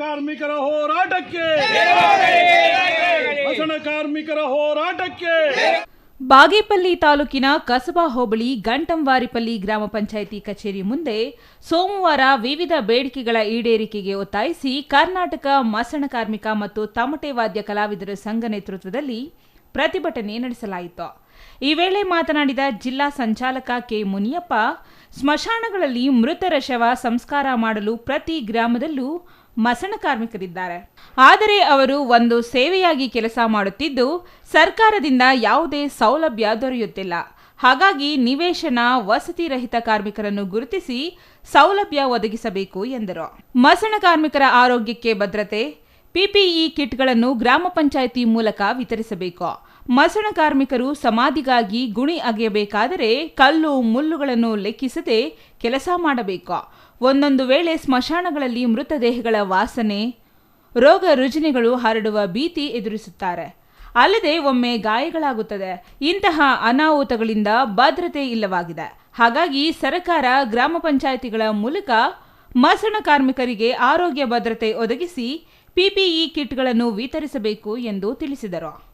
ಕಾರ್ಮಿಕರ ಹೋರಾಟಕ್ಕೆ. ಬಸಣ ಕಾರ್ಮಿಕರ ಹೋರಾಟಕ್ಕೆ. ಬಾಗೇಪಲ್ಲಿ ತಾಲೂಕಿನ ಕಸಬಾ ಹೋಬಳಿ ಗಂಟಂವಾರಿಪಲ್ಲಿ ಗ್ರಾಮ ಪಂಚಾಯಿತಿ ಕಚೇರಿ ಮುಂದೆ ಸೋಮವಾರ ವಿವಿಧ ಬೇಡಿಕೆಗಳ ಈಡೇರಿಕೆಗೆ ಒತ್ತಾಯಿಸಿ ಕರ್ನಾಟಕ ಮಸಣ ಕಾರ್ಮಿಕ ಮತ್ತು ತಮಟೆ ವಾದ್ಯ ಕಲಾವಿದರ ಸಂಘ ನೇತೃತ್ವದಲ್ಲಿ ಪ್ರತಿಭಟನೆ ನಡೆಸಲಾಯಿತು. ಈ ವೇಳೆ ಮಾತನಾಡಿದ ಜಿಲ್ಲಾ ಸಂಚಾಲಕ ಕೆ ಮುನಿಯಪ್ಪ, ಸ್ಮಶಾನಗಳಲ್ಲಿ ಮೃತರ ಶವ ಸಂಸ್ಕಾರ ಮಾಡಲು ಪ್ರತಿ ಗ್ರಾಮದಲ್ಲೂ ಮಸಣ ಕಾರ್ಮಿಕರಿದ್ದಾರೆ. ಆದರೆ ಅವರು ಒಂದು ಸೇವೆಯಾಗಿ ಕೆಲಸ ಮಾಡುತ್ತಿದ್ದು, ಸರ್ಕಾರದಿಂದ ಯಾವುದೇ ಸೌಲಭ್ಯ ದೊರೆಯುತ್ತಿಲ್ಲ. ಹಾಗಾಗಿ ನಿವೇಶನ ವಸತಿ ರಹಿತ ಕಾರ್ಮಿಕರನ್ನು ಗುರುತಿಸಿ ಸೌಲಭ್ಯ ಒದಗಿಸಬೇಕು ಎಂದರು. ಮಸಣ ಕಾರ್ಮಿಕರ ಆರೋಗ್ಯಕ್ಕೆ ಭದ್ರತೆ, ಪಿಪಿಇ ಕಿಟ್ಗಳನ್ನು ಗ್ರಾಮ ಪಂಚಾಯಿತಿ ಮೂಲಕ ವಿತರಿಸಬೇಕು. ಮಸಣ ಕಾರ್ಮಿಕರು ಸಮಾಧಿಗಾಗಿ ಗುಣಿ ಅಗೆಯಬೇಕಾದರೆ ಕಲ್ಲು ಮುಲ್ಲುಗಳನ್ನು ಲೆಕ್ಕಿಸದೆ ಕೆಲಸ ಮಾಡಬೇಕು. ಒಂದೊಂದು ವೇಳೆ ಸ್ಮಶಾನಗಳಲ್ಲಿ ಮೃತದೇಹಗಳ ವಾಸನೆ, ರೋಗ ರುಜಿನಿಗಳು ಹರಡುವ ಭೀತಿ ಎದುರಿಸುತ್ತಾರೆ. ಅಲ್ಲದೆ ಒಮ್ಮೆ ಗಾಯಗಳಾಗುತ್ತದೆ. ಇಂತಹ ಅನಾಹುತಗಳಿಂದ ಭದ್ರತೆ ಇಲ್ಲವಾಗಿದೆ. ಹಾಗಾಗಿ ಸರ್ಕಾರ, ಗ್ರಾಮ ಪಂಚಾಯಿತಿಗಳ ಮೂಲಕ ಮಸಣ ಕಾರ್ಮಿಕರಿಗೆ ಆರೋಗ್ಯ ಭದ್ರತೆ ಒದಗಿಸಿ ಪಿಪಿಇ ಕಿಟ್ಗಳನ್ನು ವಿತರಿಸಬೇಕು ಎಂದು ತಿಳಿಸಿದರು.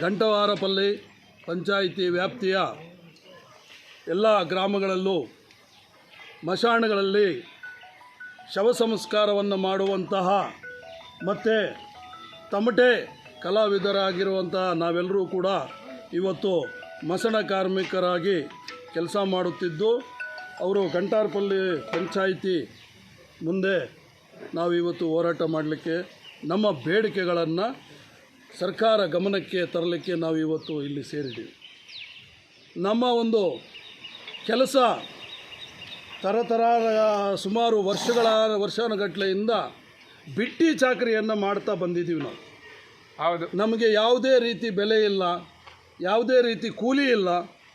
ಗಂಟವಾರಪಲ್ಲಿ ಪಂಚಾಯಿತಿ ವ್ಯಾಪ್ತಿಯ ಎಲ್ಲ ಗ್ರಾಮಗಳಲ್ಲೂ ಮಶಾಣಗಳಲ್ಲಿ ಶವ ಸಂಸ್ಕಾರವನ್ನು ಮಾಡುವಂತಹ ಮತ್ತು ತಮಟೆ ಕಲಾವಿದರಾಗಿರುವಂತಹ ನಾವೆಲ್ಲರೂ ಕೂಡ ಇವತ್ತು ಮಸಣ ಕಾರ್ಮಿಕರಾಗಿ ಕೆಲಸ ಮಾಡುತ್ತಿದ್ದು, ಅವರು ಗಂಟಾರ್ಪಲ್ಲಿ ಪಂಚಾಯಿತಿ ಮುಂದೆ ನಾವು ಇವತ್ತು ಹೋರಾಟ ಮಾಡಲಿಕ್ಕೆ, ನಮ್ಮ ಬೇಡಿಕೆಗಳನ್ನು ಸರ್ಕಾರ ಗಮನಕ್ಕೆ ತರಲಿಕ್ಕೆ ನಾವು ಇವತ್ತು ಇಲ್ಲಿ ಸೇರಿದ್ದೀವಿ. ನಮ್ಮ ಒಂದು ಕೆಲಸ ತರತರ ಸುಮಾರು ವರ್ಷಗಳ ವರ್ಷಗಟ್ಟಲೆಯಿಂದ ಬಿಟ್ಟಿ ಚಾಕರಿಯನ್ನು ಮಾಡ್ತಾ ಬಂದಿದ್ದೀವಿ ನಾವು. ಹೌದು. ನಮಗೆ ಯಾವುದೇ ರೀತಿ ಬೆಲೆ ಇಲ್ಲ ಯಾವುದೇ ರೀತಿ ಕೂಲಿ ಇಲ್ಲ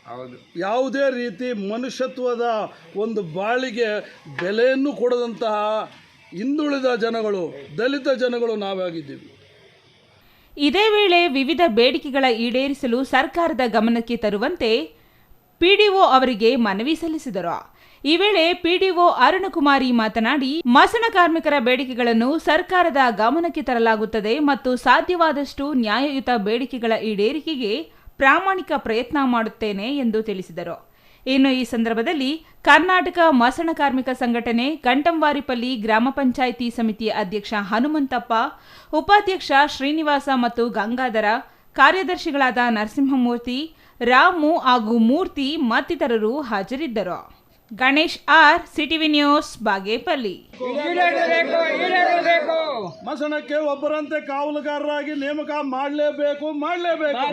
ಹೌದು. ಯಾವುದೇ ರೀತಿ ಮನುಷ್ಯತ್ವದ ಒಂದು ಬಾಳಿಗೆ ಬೆಲೆಯನ್ನು ಕೊಡದಂತಹ ಹಿಂದುಳಿದ ಜನಗಳು ದಲಿತ ಜನಗಳು ನಾವಾಗಿದ್ದೀವಿ. ಇದೇ ವೇಳೆ ವಿವಿಧ ಬೇಡಿಕೆಗಳ ಈಡೇರಿಸಲು ಸರ್ಕಾರದ ಗಮನಕ್ಕೆ ತರುವಂತೆ ಪಿಡಿಒ ಅವರಿಗೆ ಮನವಿ ಸಲ್ಲಿಸಿದರು. ಈ ವೇಳೆ ಪಿಡಿಒ ಅರುಣಕುಮಾರಿ ಮಾತನಾಡಿ ಮಸಣ ಕಾರ್ಮಿಕರ ಬೇಡಿಕೆಗಳನ್ನು ಸರ್ಕಾರದ ಗಮನಕ್ಕೆ ತರಲಾಗುತ್ತದೆ ಮತ್ತು ಸಾಧ್ಯವಾದಷ್ಟು ನ್ಯಾಯಯುತ ಬೇಡಿಕೆಗಳ ಈಡೇರಿಕೆಗೆ ಪ್ರಾಮಾಣಿಕ ಪ್ರಯತ್ನ ಮಾಡುತ್ತೇನೆ ಎಂದು ತಿಳಿಸಿದರು. ಇನ್ನು ಈ ಸಂದರ್ಭದಲ್ಲಿ ಕರ್ನಾಟಕ ಮಸಣ ಕಾರ್ಮಿಕ ಸಂಘಟನೆ ಕಂಟಂವಾರಿಪಲ್ಲಿ ಗ್ರಾಮ ಪಂಚಾಯಿತಿ ಸಮಿತಿ ಅಧ್ಯಕ್ಷ ಹನುಮಂತಪ್ಪ, ಉಪಾಧ್ಯಕ್ಷ ಶ್ರೀನಿವಾಸ ಮತ್ತು ಗಂಗಾಧರ, ಕಾರ್ಯದರ್ಶಿಗಳಾದ ನರಸಿಂಹಮೂರ್ತಿ ರಾಮು ಹಾಗೂ ಮೂರ್ತಿ ಮತ್ತಿತರರು ಹಾಜರಿದ್ದರು. Ganesh R CTV news Bagepalli. ಮಸಣಕ್ಕೆ ಒಬ್ಬರಂತೆ ಕಾವಲುಗಾರರಾಗಿ ನೇಮಕ ಮಾಡಲೇಬೇಕು ಮಾಡಲೇಬೇಕು.